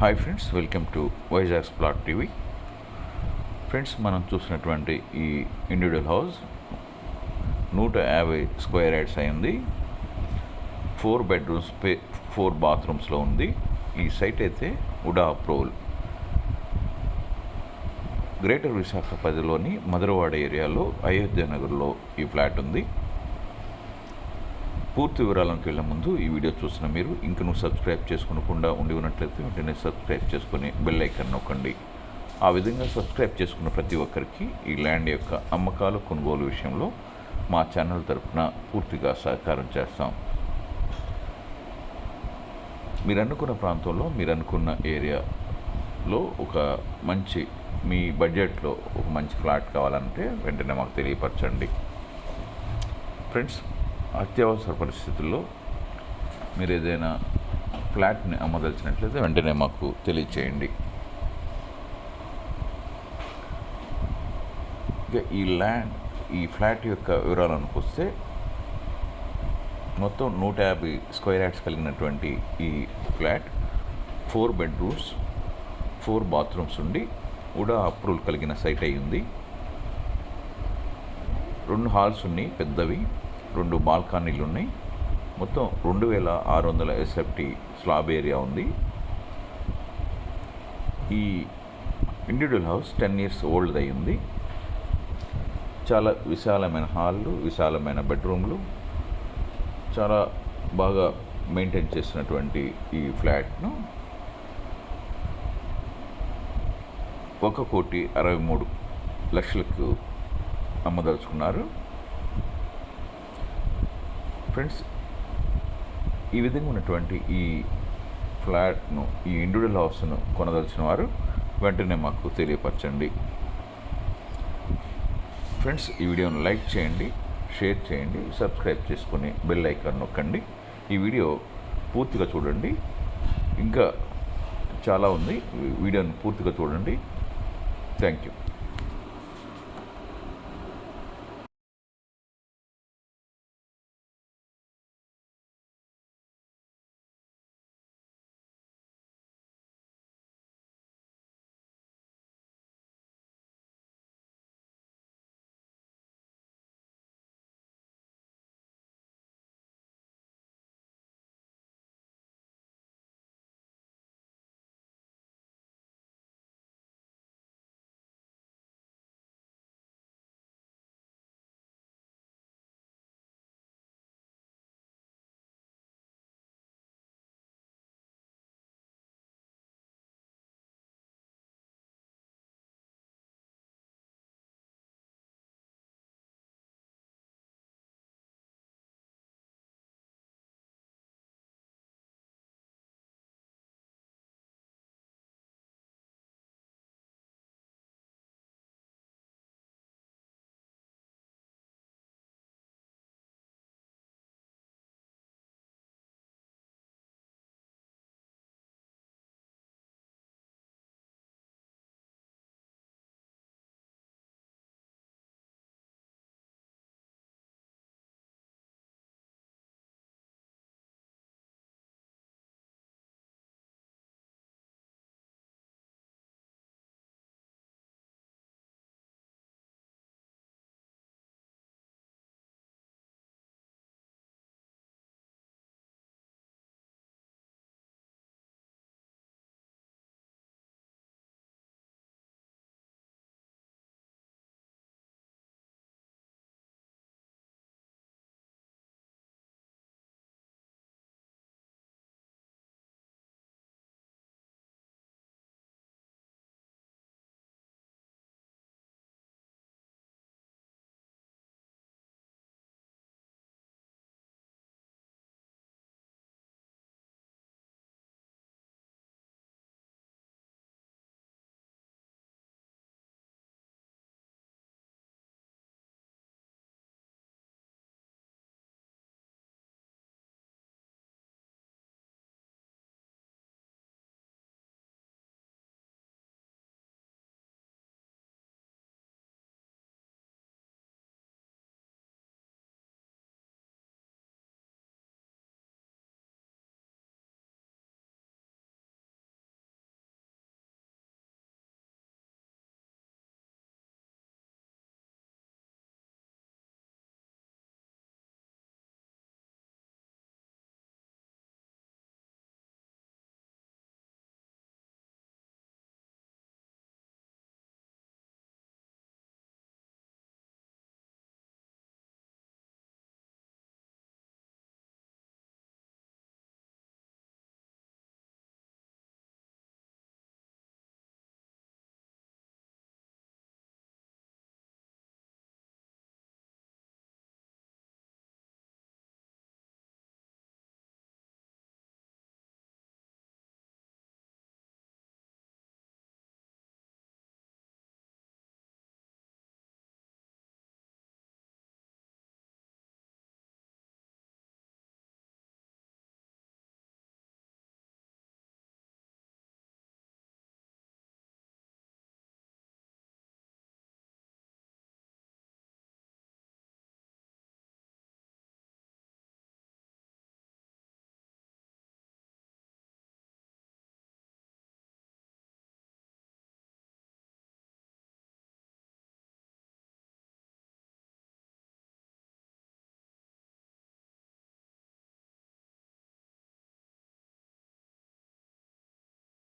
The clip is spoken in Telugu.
Hi friends welcome to Vizag plot TV friends మనం చూసినటువంటి ఈ ఇండివిజువల్ హౌస్ నూట యాభై స్క్వేర్ యార్డ్స్ అయింది. ఫోర్ బెడ్రూమ్స్ పే ఫోర్ బాత్రూమ్స్లో ఉంది. ఈ సైట్ అయితే ఉడా అప్రూవల్ గ్రేటర్ విశాఖపదిలోని మధురవాడ ఏరియాలో అయోధ్య నగర్లో ఈ ఫ్లాట్ ఉంది. పూర్తి వివరాలకు వెళ్ళే ముందు ఈ వీడియో చూసిన మీరు ఇంక నువ్వు సబ్స్క్రైబ్ చేసుకోకుండా ఉండి ఉన్నట్లయితే వెంటనే సబ్స్క్రైబ్ చేసుకుని బెల్ ఐకన్ నొక్కండి. ఆ విధంగా సబ్స్క్రైబ్ చేసుకున్న ప్రతి ఒక్కరికి ఈ ల్యాండ్ యొక్క అమ్మకాలు కొనుగోలు విషయంలో మా ఛానల్ తరపున పూర్తిగా సహకారం చేస్తాం. మీరు అనుకున్న ప్రాంతంలో మీరు అనుకున్న ఏరియాలో ఒక మంచి మీ బడ్జెట్లో ఒక మంచి ఫ్లాట్ కావాలంటే వెంటనే మాకు తెలియపరచండి. ఫ్రెండ్స్ అత్యవసర పరిస్థితుల్లో మీరు ఏదైనా ఫ్లాట్ని అమ్మదలిచినట్లయితే వెంటనే మాకు తెలియచేయండి. ఇక ఈ ల్యాండ్ ఈ ఫ్లాట్ యొక్క వివరాలకు వస్తే మొత్తం నూట యాభై స్క్వేర్ యార్డ్స్ కలిగినటువంటి ఈ flat four bedrooms four bathrooms ఉండి కూడా అప్రూవల్ కలిగిన సైట్ అయి ఉంది. రెండు హాల్స్ ఉన్నాయి పెద్దవి. రెండు బాల్కానీలు ఉన్నాయి మొత్తం రెండు వేల ఆరు వందల ఎస్ఎఫ్టీ స్లాబ్ ఏరియా ఉంది. ఈ individual house ten years old అయ్యింది చాలా విశాలమైన హాళ్ళు విశాలమైన బెడ్రూమ్లు చాలా బాగా మెయింటైన్ చేసినటువంటి ఈ ఫ్లాట్ను ఒక కోటి అరవై మూడు లక్షలకు అమ్మదలుచుకున్నారు. ఫ్రెండ్స్ ఈ విధంగా ఉన్నటువంటి ఈ ఫ్లాట్ను ఈ ఇండివిజువల్ హౌస్ను కొనదలిచిన వారు వెంటనే మాకు తెలియపరచండి. ఫ్రెండ్స్ ఈ వీడియోను లైక్ చేయండి షేర్ చేయండి సబ్స్క్రైబ్ చేసుకొని బెల్ ఐకాన్ నొక్కండి. ఈ వీడియో పూర్తిగా చూడండి. ఇంకా చాలా ఉంది. వీడియోను పూర్తిగా చూడండి. Thank you